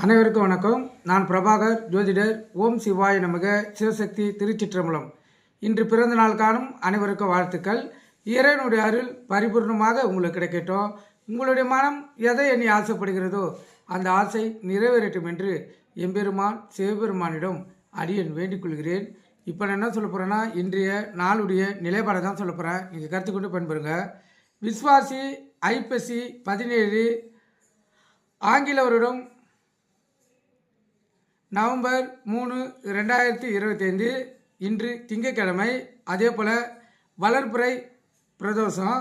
அனைவருக்கும் வணக்கம். நான் பிரபாகர் ஜோதிடர் ஓம் சிவாய நமக சிவசக்தி திருச்சிற்றம்பலம். இன்று பிறந்த நாள் காணும் அனைவருக்கும் வாழ்த்துக்கள். இறைவனுடைய அருள் பரிபூர்ணமாக உங்களுக்கு கிடைக்கட்டும். உங்களுடைய மனம் எதை எண்ணி ஆசைப்படுகிறதோ அந்த ஆசை நிறைவேறட்டும் என்று எம்பெருமான் சிவபெருமானிடம் அடியன் வேண்டிக் கொள்கிறேன். இப்போ நான் என்ன சொல்ல போகிறேன்னா இன்றைய நாளுடைய நிலைப்பாடை தான் சொல்ல போகிறேன் நீங்கள் கற்றுக்கொண்டு கொண்டு பயன்பெறுங்க விஸ்வாசி ஐப்பசி பதினேழு ஆங்கிலவரிடம் நவம்பர் மூணு ரெண்டாயிரத்தி இருபத்தைந்து இன்று திங்கட்கிழமை அதே போல் வளர்ப்புறை பிரதோஷம்.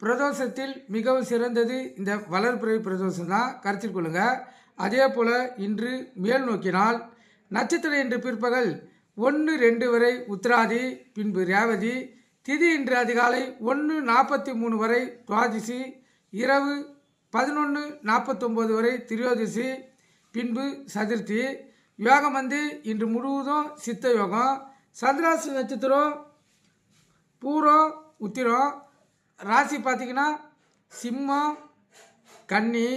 பிரதோஷத்தில் மிகவும் சிறந்தது இந்த வளர்ப்புறை பிரதோஷம் தான். கருத்தில் கொள்ளுங்கள் அதே போல் இன்று மேல் நோக்கினால் நட்சத்திரம் இன்று பிற்பகல் ஒன்று ரெண்டு வரை உத்திராதி பின்பு ரேவதி திதி இன்று அதிகாலை ஒன்று நாற்பத்தி மூணு வரை துவாதிசி இரவு பதினொன்று நாற்பத்தொம்போது வரை திரியோதிசி பின்பு சதுர்த்தி. யோகம் வந்து இன்று முழுவதும் சித்த யோகம். சந்திராசி நட்சத்திரம் பூரம் உத்திரம். ராசி பார்த்திங்கன்னா சிம்மம் கன்னி.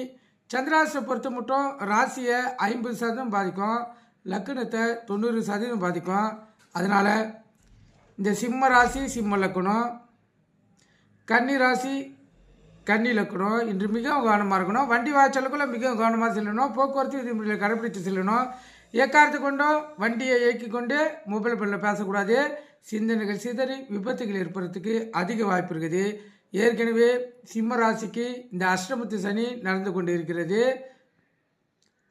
சந்திராசியை பொறுத்த மட்டும் ராசியை ஐம்பது சதவீதம் பாதிக்கும். லக்கணத்தை தொண்ணூறு சதவீதம் பாதிக்கும். அதனால் இந்த சிம்ம ராசி சிம்ம லக்கணம் கன்னி ராசி கன்னி இலக்கணம் இன்று மிகவும் கவனமாக இருக்கணும். வண்டி வாய்ச்சலுக்குள்ளே மிகவும் கவனமாக செல்லணும். போக்குவரத்து விதிமுறைகளை கடைபிடித்து செல்லணும். ஏக்காரத்து கொண்டோ வண்டியை இயக்கி கொண்டு மொபைல் ஃபோனில் பேசக்கூடாது. சிந்தனைகள் சிதறி விபத்துகள் ஏற்படுறதுக்கு அதிக வாய்ப்பு இருக்குது. ஏற்கனவே சிம்ம ராசிக்கு இந்த அஷ்டமத்து சனி நடந்து கொண்டு இருக்கிறது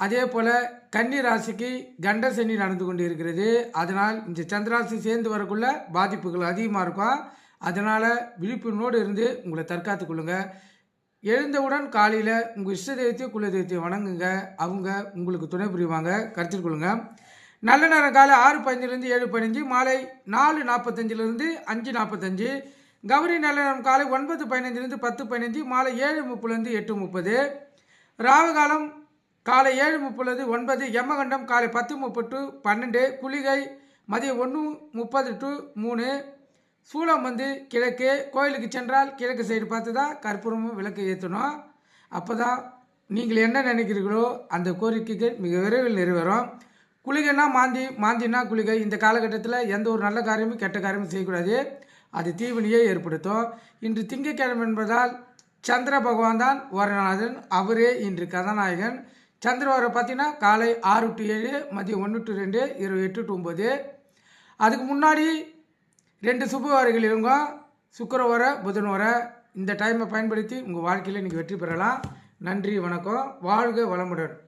அதே போல் கன்னி ராசிக்கு கண்ட சனி நடந்து கொண்டு இருக்கிறது அதனால் இந்த சந்திராசி சேர்ந்து வரக்குள்ள பாதிப்புகள் அதிகமாக இருக்கும். அதனால் விழிப்புணோடு இருந்து உங்களை தற்காத்துக் கொள்ளுங்கள் எழுந்தவுடன் காலையில் உங்கள் இஷ்ட தெய்வத்தையும் குல தெய்வத்தையும் வணங்குங்க. அவங்க உங்களுக்கு துணை புரிவாங்க. கருத்தில் கொள்ளுங்கள் நல்ல நேரம் காலை ஆறு பதினஞ்சுலேருந்து ஏழு பதினஞ்சு மாலை நாலு நாற்பத்தஞ்சிலிருந்து அஞ்சு நாற்பத்தஞ்சு கௌரி நல்ல நேரம் காலை ஒன்பது பதினஞ்சுலேருந்து பத்து பதினஞ்சு மாலை ஏழு முப்பதுலேருந்து எட்டு முப்பது ராவுகாலம் காலை ஏழு முப்பதுலேருந்து ஒன்பது யமகண்டம் காலை பத்து முப்பது டு பன்னெண்டு குளிகை மதியம் ஒன்று முப்பது டு மூணு சூளம் வந்து கிழக்கு கோயிலுக்கு சென்றால் கிழக்கு சைடு பார்த்து தான் கற்பூரமும் விளக்கு ஏற்றணும் அப்போ தான் நீங்கள் என்ன நினைக்கிறீர்களோ அந்த கோரிக்கைகள் மிக விரைவில் நிறைவேறும். குளிகைன்னா மாந்தி மாந்தினா குளிகை. இந்த காலகட்டத்தில் எந்த ஒரு நல்ல காரியமும் கெட்ட காரியமும் செய்யக்கூடாது. அது தீவினையை ஏற்படுத்தும். இன்று திங்கட்கிழமை என்பதால் சந்திர பகவான் தான் வரநாதன் அவரே இன்று கதாநாயகன். சந்திரவாரம் பார்த்தீங்கன்னா காலை ஆறு டு ஏழு மதியம் ஒன்று டு ரெண்டு இருபது எட்டு டு ஒம்பது அதுக்கு முன்னாடி ரெண்டு சுபவாரிகள் இருங்க. சுக்கரவார புதன் வர இந்த டைமை பயன்படுத்தி உங்கள் வாழ்க்கையில் இன்றைக்கி வெற்றி பெறலாம். நன்றி வணக்கம். வாழ்க வளமுடன்.